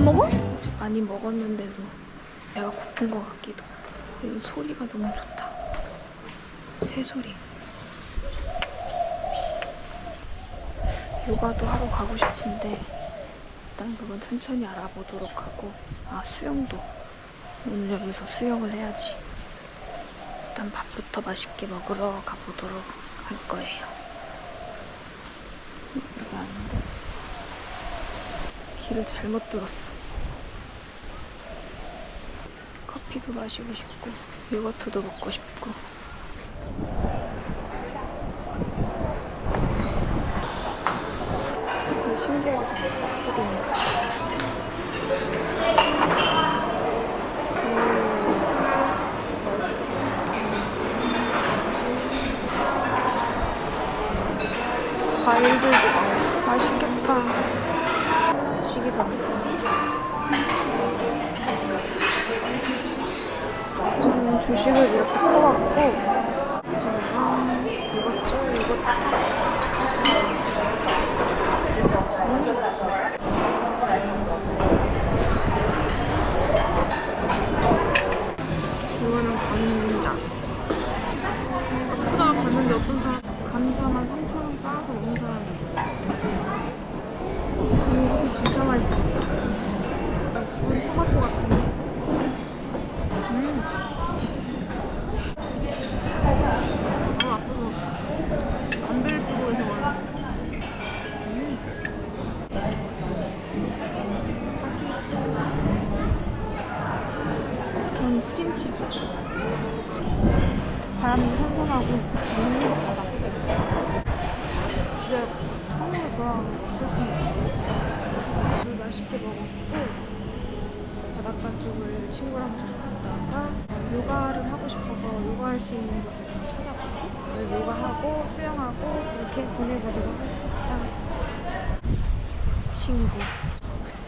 안 먹어? 어제 많이 먹었는데도 배가 고픈 것 같기도. 그리고 소리가 너무 좋다. 새 소리. 요가도 하러 가고 싶은데 일단 그건 천천히 알아보도록 하고 아 수영도 오늘 여기서 수영을 해야지. 일단 밥부터 맛있게 먹으러 가보도록 할 거예요. 아닌데 길을 잘못 들었어. 커피도 마시고 싶고 요거트도 먹고 싶고 친구랑 좀 갔다가 요가를 하고 싶어서 요가할 수 있는 곳을 좀 찾아보고 요가하고 수영하고 이렇게 보내보도록 하겠습니다. 친구.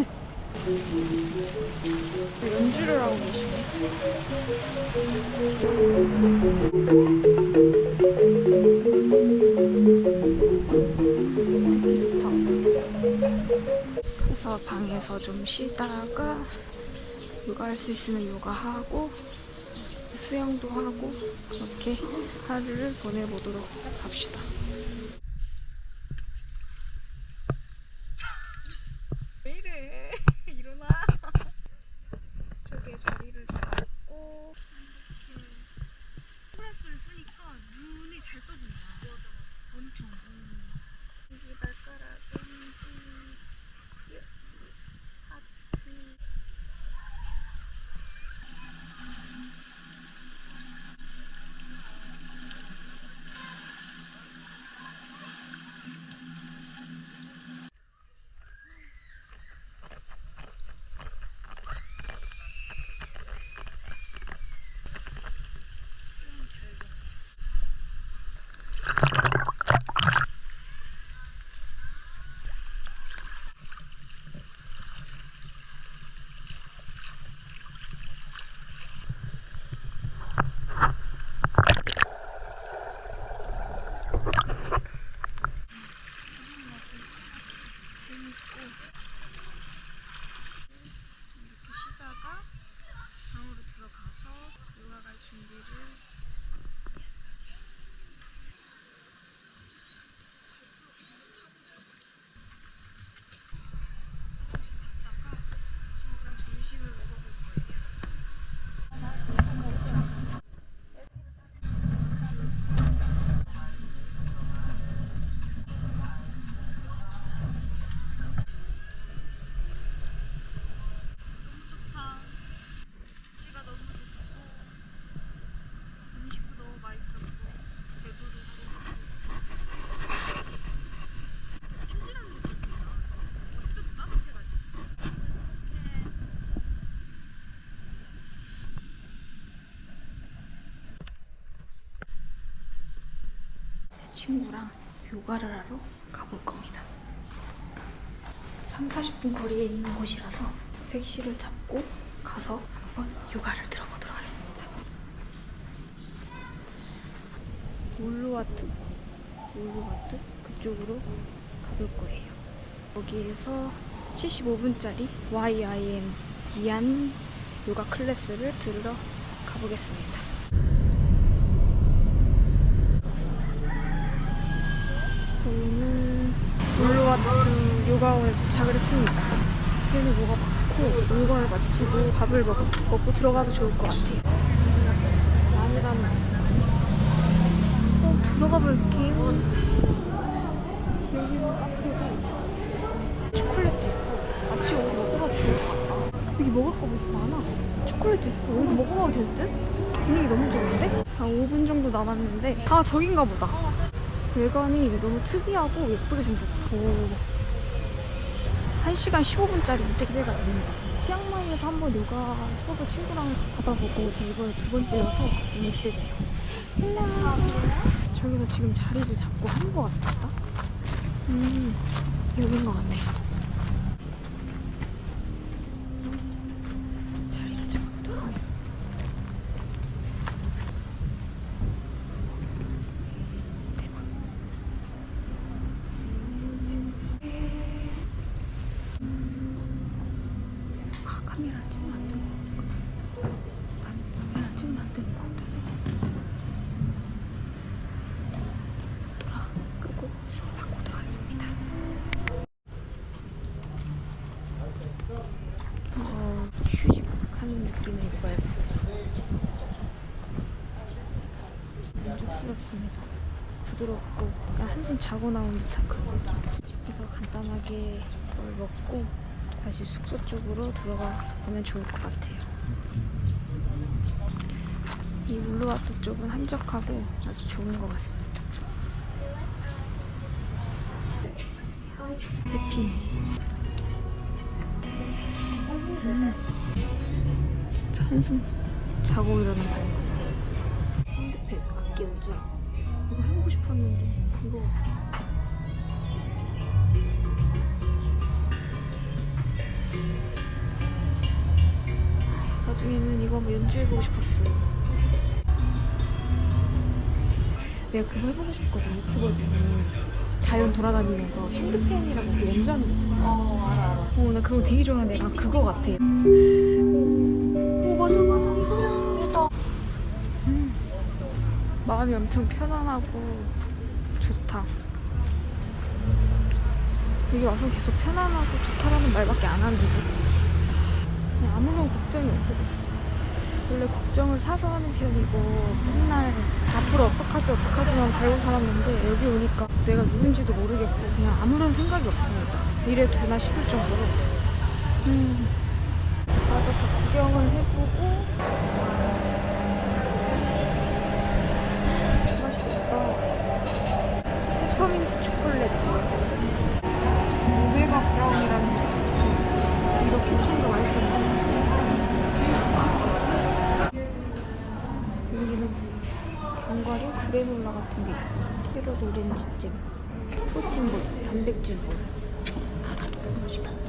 연주를 하고 계시네. 그래서 방에서 좀 쉬다가 요가 할 수 있으면 요가 하고 수영도 하고 그렇게 하루를 보내보도록 합시다. 친구랑 요가를 하러 가볼 겁니다. 3, 40분 거리에 있는 곳이라서 택시를 잡고 가서 한번 요가를 들어보도록 하겠습니다. 울루와트, 울루와트 그쪽으로 가볼 거예요. 여기에서 75분짜리 YIM 이안 요가 클래스를 들으러 가보겠습니다. 저희는 룰루와트 요가원에 도착을 했습니다. 수련이 뭐가 많고 운동을 마치고 밥을 먹, 먹고 들어가도 좋을 것 같아요. 아니라면 어, 들어가 볼게요. 초콜릿도 있고 같이 여기서 먹고 가도 좋을 것 같다. 여기 먹을 거 많아. 초콜릿도 있어. 여기서 먹어가도 될 듯? 분위기 너무 좋은데? 한 5분 정도 남았는데 아 저긴가 보다. 외관이 너무 특이하고 예쁘게 생겼다. 오. 1시간 15분짜리인데 기대가 됩니다. 치앙마이에서 한번 요가 수업을 친구랑 받아보고 저 이번에 두 번째여서 너무 기대돼요. 헬라. 저기서 지금 자리를 잡고 하는 것 같습니다. 음, 여긴 것 같네요. 자리를 잡아보도록 하겠습니다. 대박. 아, 카메라를 찍으면 안 되는 거 카메라를 찍으면 안 되는 것 같아서. 돌아 끄고 수업 바꾸도록 하겠습니다. 어, 휴식하는 느낌의 요가였어요. 만족스럽습니다. 부드럽고 약간 한숨 자고 나온 듯한 그런 느낌. 그래서 간단하게 뭘 먹고 다시 숙소 쪽으로 들어가면 좋을 것 같아요. 이 울루와트 쪽은 한적하고 아주 좋은 것 같습니다. 해피. 음. 진짜 한숨 자고 일어난 사람. 핸드백 악기 연주. 이거 해보고 싶었는데 이거. 나중에는 이거 한번 연주해보고 싶었어요. 내가 그거 해보고 싶거든 유튜버 중에 자연 돌아다니면서 핸드펜이라고 그 연주하는 거 있어. 어 알아 알아. 어나 그거 되게 좋아하는데 나 그거 같아. 마음이 엄청 편안하고 좋다. 여기 와서 계속 편안하고 좋다라는 말밖에 안 하는데 그냥 아무런 걱정이 없어졌어. 원래 걱정을 사서 하는 편이고 맨날 앞으로 어떡하지 어떡하지만 달고 살았는데 여기 오니까 내가 누군지도 모르겠고 그냥 아무런 생각이 없습니다. 이래 되나 싶을 정도로 음, 마저 다 구경을 해보고 맛있다. 페퍼민트 초콜릿 오메가 브라운이라는 이렇게 친구 맛있었는데 여기는 견과류 그래놀라 같은 게 있어요. 캐럿 오렌지잼, 프로틴볼, 단백질볼. 맛있겠다.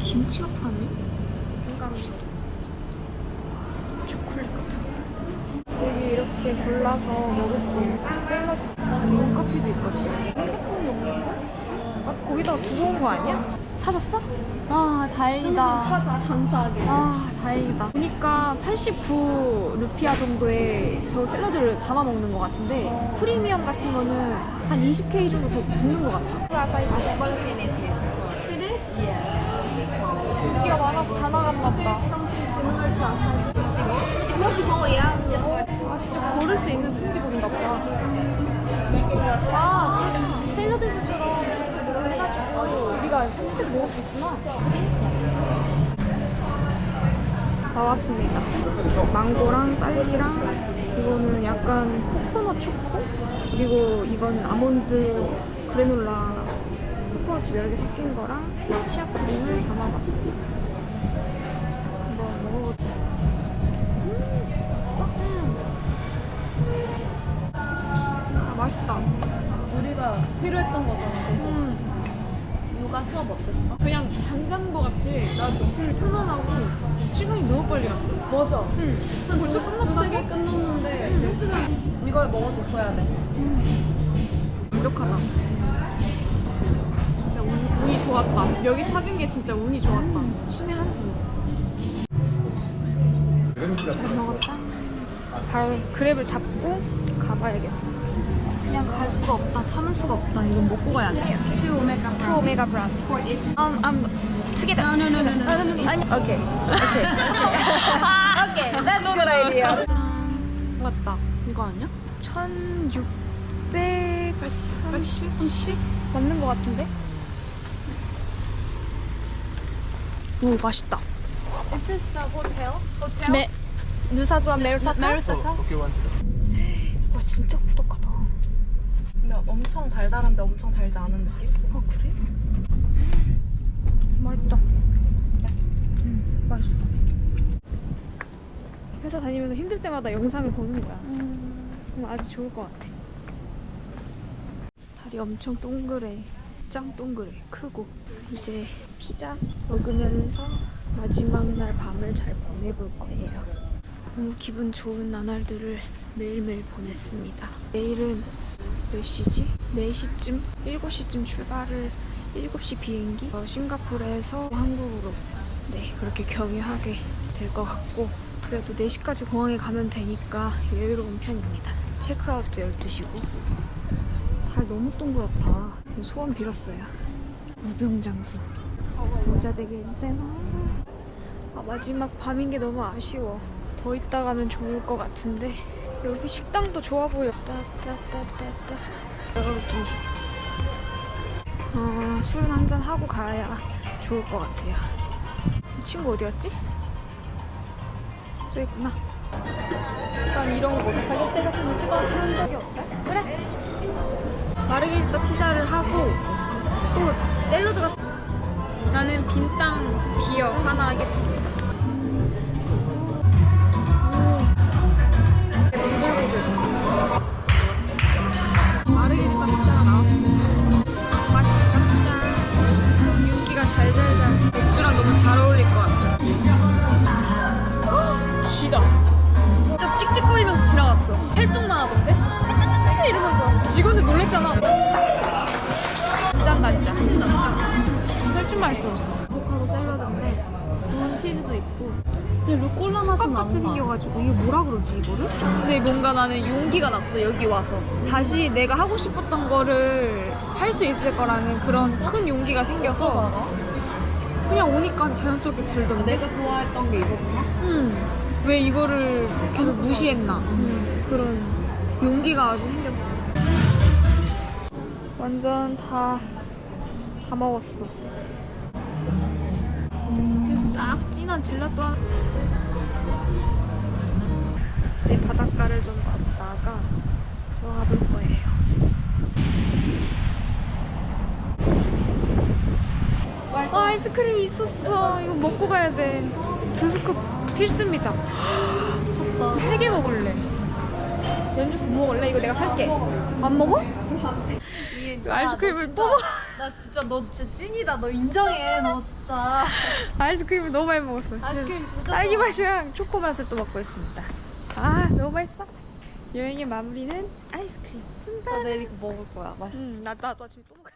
김치가 파네? 생강전. 초콜릿 같은 거. 이렇게 골라서 먹을 수 있는 샐러드 기본 커피도 있거든요. 핸드폰 용인가? 아, 거기다가 두고 온거 아니야? 찾았어? 아 다행이다. 찾아. 감사하게. 아 다행이다. 보니까 89 루피아 정도의 저 샐러드를 담아 먹는 것 같은데 프리미엄 같은 거는 한 20K 정도 더 붙는 것 같아. 인기가 많아서 다 나갔나 보다. 아 진짜 고를 수 있는 스무디볼인가 보다. 아 샐러드처럼 해가지고 우리가 선택해서 먹을 수 있구나. 나왔습니다. 망고랑 딸기랑 이거는 약간 코코넛 초코 그리고 이거는 아몬드 그래놀라 코코넛 여러 개 섞인 거랑 치아 크림을 담아봤습니다. 한번 먹어볼게요. 맛있다. 우리가 필요했던 거잖아. 그래서 음. 요가 수업 어땠어? 그냥 잠자는 거 같아. 나도 응, 편안하고 시간이 너무 빨리 갔어. 맞아. 응. 벌써 두세 끝났다고? 개 끝났는데 한 시간 이걸 먹어줬어야 돼. 완벽하다. 진짜 운, 운이 좋았다. 여기 찾은 게 진짜 운이 좋았다. 신의 한 수. 잘 먹었다. 바로 그랩을 잡고 가봐야겠어. 그냥 갈 수가 없다. 참을 수가 없다. 이건 먹고 가야 돼. Two omega 투 오메가 브라운. for each. Um, um, together. No, no, no, no, no. 아니, 오케이. 오케이. Okay, that's good idea. 맞다. 이거 아니야? 1630? 맞는 것 같은데? 오, 맛있다. Is this the hotel? Hotel? 메, 누사도와 메르사타? 메르사타? 오케이 원 second. 와, 진짜 꾸덕하다. 근데 엄청 달달한데 엄청 달지 않은 느낌? 아, 그래? 맛있다. 음, 맛있어. 회사 다니면서 힘들 때마다 영상을 보는 거야. 음, 아주 좋을 것 같아. 달이 엄청 동그래. 짱 동그래. 크고. 이제 피자 먹으면서 마지막 날 밤을 잘 보내볼 거예요. 너무 기분 좋은 나날들을 매일매일 보냈습니다. 내일은 몇 시지? 4시쯤? 7시쯤 출발을. 7시 비행기? 어, 싱가포르에서 한국으로. 네 그렇게 경유하게 될 것 같고. 그래도 4시까지 공항에 가면 되니까 여유로운 편입니다. 체크아웃도 12시고. 달 너무 동그랗다. 소원 빌었어요. 무병장수. 모자 되게 해주세요. 아, 마지막 밤인 게 너무 아쉬워. 더 있다 가면 좋을 것 같은데 여기 식당도 좋아 보여 따따따따따 여기 어, 술은 한잔 하고 가야 좋을 것 같아요. 이 친구 어디 갔지? 저기 있구나. 약간 이런 거 가격대 같은 거 쓰고 하는 적이 없대? 그래. 마르게리타 피자를 하고 또 샐러드 같은 나는 빈땅 비어 하나 하겠습니다. 6,000원. 부장까지다. 훨씬 넘다. 훨씬 맛있어졌어. 아보카도 샐러드인데 구운 치즈도 있고. 근데 루꼴라 맛은 안 나. 생겨가지고 이게 뭐라 그러지 이거를? 근데 뭔가 나는 용기가 났어 여기 와서. 다시 내가 하고 싶었던 거를 할 수 있을 거라는 그런 큰 용기가 생겨서 그냥 오니까 자연스럽게 들던데. 아, 내가 좋아했던 게 이거구나. 음. 응왜 이거를 계속 무시했나. 음. 그런 용기가 아주 생겼어. 완전 다, 다 먹었어 그래서 딱 진한 젤라또 하나 이제 바닷가를 좀 걷다가 들어가 볼 거예요 아, 아이스크림이 있었어 이거 먹고 가야 돼 두 스쿱 필수입니다 미쳤다. 세개 먹을래. 연주스 뭐 먹을래? 이거 내가 살게. 안 먹어? 아이스크림을 또 먹- 나 진짜 너 진짜 찐이다. 너 인정해. 너 진짜. 아이스크림을 너무 많이 먹었어. 아이스크림 진짜 딸기 좋아. 맛이랑 초코 맛을 또 먹고 있습니다. 아 너무 맛있어. 여행의 마무리는 아이스크림. 나 내일 이거 먹을 거야. 맛있어. 음, 나나 나 지금 또 먹어.